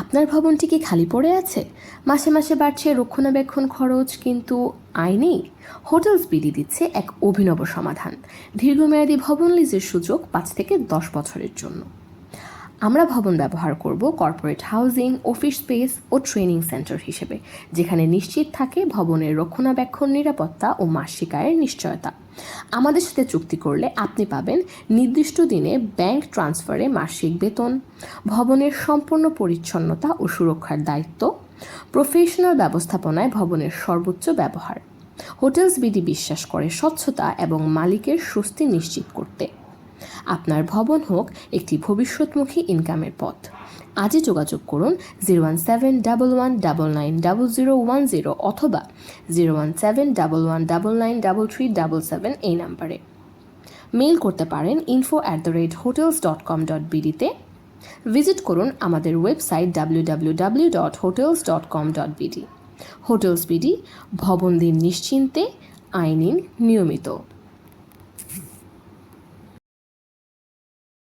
আপনার ভবনটি কি খালি পড়ে আছে? মাসে মাসে বাড়ছে রক্ষণাবেক্ষণ খরচ, কিন্তু আয় নেই। হোটেলস বিডি দিচ্ছে এক অভিনব সমাধান। দীর্ঘমেয়াদী ভবন লিজের সুযোগ পাঁচ থেকে দশ বছরের জন্য। আমরা ভবন ব্যবহার করব কর্পোরেট হাউজিং অফিস স্পেস ও ট্রেনিং সেন্টার হিসেবে, যেখানে নিশ্চিত থাকে ভবনের রক্ষণাবেক্ষণ, নিরাপত্তা ও মাসিক আয়ের নিশ্চয়তা। আমাদের সাথে চুক্তি করলে আপনি পাবেন নির্দিষ্ট দিনে ব্যাংক ট্রান্সফারে মাসিক বেতন, ভবনের সম্পূর্ণ পরিচ্ছন্নতা ও সুরক্ষার দায়িত্ব প্রফেশনাল ব্যবস্থাপনায় ভবনের সর্বোচ্চ ব্যবহার হোটেলস বিডি বিশ্বাস করে স্বচ্ছতা এবং মালিকের স্বস্তি নিশ্চিত করতে। আপনার ভবন হোক একটি ভবিষ্যৎমুখী ইনকামের পথ। আজই যোগাযোগ করুন zero one seven double one double nine double zero one zero অথবা zero one seven double one double nine double three double seven এই নাম্বারে। মেইল করতে পারেন info at the rate hotels dot com dot বিডিতে visit করুন আমাদের website W W W dot hotels dot com dot BD hotels BD ভবন দিন নিশ্চিন্তে আইনিন নিয়মিত।